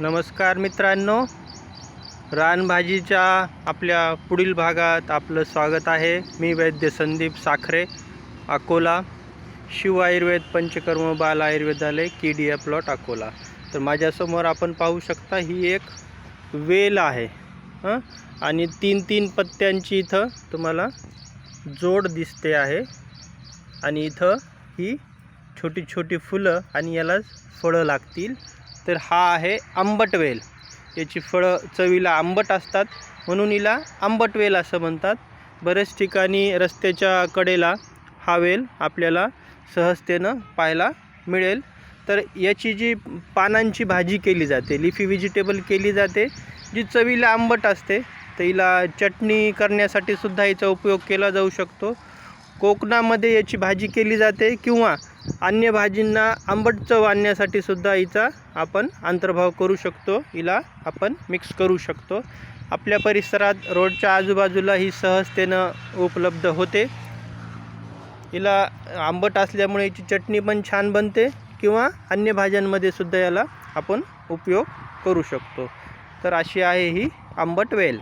नमस्कार मित्रांनो. रानभाजीच्या आपल्या पुढील भागात आपलं स्वागत आहे. मी वैद्य संदीप साखरे अकोला. शिव आयुर्वेद पंचकर्म बाल आयुर्वेदालय की केडिया प्लॉट अकोला. तर माझ्यासमोर आपण पाहू शकता ही एक वेल आहे. हं? आणि तीन तीन पत्त्यांची इथं तुम्हाला जोड दिसते आहे. आणि इथं ही छोटी छोटी फुलं आणि याला फळं लागतील. तर हा आहे आंबट वेल. याची फळं चवीला आंबट असतात म्हणून हिला आंबट वेल असं म्हणतात. बरेच ठिकाणी रस्त्याच्या कडेला हा वेल आपल्याला सहजतेनं पाहायला मिळेल. तर याची जी पानांची भाजी केली जाते लिफी व्हेजिटेबल केली जाते जी चवीला आंबट असते तर हिला चटणी करण्यासाठी सुद्धा याचा उपयोग केला जाऊ शकतो. कोकणामध्ये याची भाजी केली जाते किंवा अन्य भाजींना आंबट चव आणण्यासाठी सुद्धा हिचा आपण अंतर्भाव करू शकतो. हिला आपण मिक्स करू शकतो. आपल्या परिसरात रोडच्या आजूबाजूला ही सहजतेनं उपलब्ध होते. हिला आंबट असल्यामुळे याची चटणी पण छान बनते किंवा अन्य भाज्यांमध्ये सुद्धा याला आपण उपयोग करू शकतो. तर अशी आहे ही आंबट वेल.